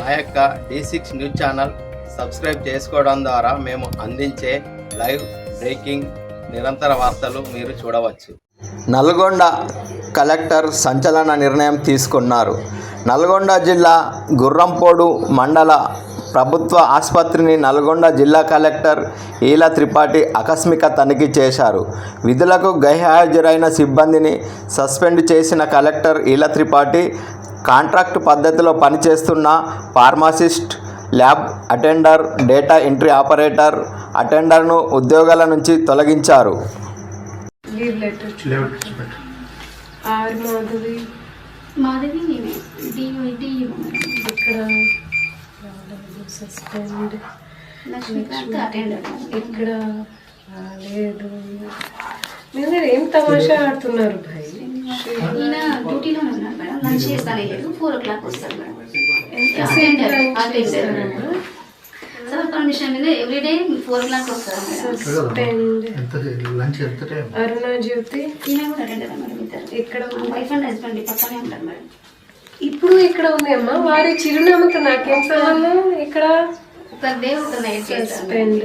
మా యొక్క D six news channel subscribe చేసుకోవడం ద్వారా మేము అందించే లైవ్ బ్రేకింగ్ నిరంతర వార్తలు మీరు చూడవచ్చు. నల్గొండ కలెక్టర్ సంచలన నిర్ణయం తీసుకున్నారు. నల్గొండ జిల్లా గుర్రంపోడు మండల ప్రభుత్వ ఆసుపత్రిని నల్గొండ జిల్లా కలెక్టర్ ఈల త్రిపాఠి ఆకస్మిక తనిఖీ చేశారు. విధులకు గైహాజరైన సిబ్బందిని సస్పెండ్ చేసిన కలెక్టర్ ఈల త్రిపాఠి కాంట్రాక్ట్ పద్ధతిలో పనిచేస్తున్న pharmacist lab attender data entry operator అటెండర్ను ఉద్యోగాల నుంచి తొలగించారు. ఇక్కడ మీరు ఏం తమాషా ఆడుతున్నారు భాయ్? డ్యూటీలో లంచ్ చేస్తానే లేదు ఫోర్ ఓ క్లాక్ వస్తాడు madam. Attender attender sir permission మీద ఎవ్రీడే ఫోర్ ఓ క్లాక్ వస్తారు మేడం. అరుణ జ్యోతి. ఈమె కూడా అటెండర్ మేడం ఇద్దరు. ఇక్కడ వైఫ్ అండ్ హస్బెండ్ పక్కనే ఉంటారు మేడం. ఇప్పుడు ఇక్కడ ఉంది అమ్మా? వారి చిరునామాతో నాకేం సంబంధం? ఇక్కడ? ఒక డే ఒక నైట్ సస్పెండ్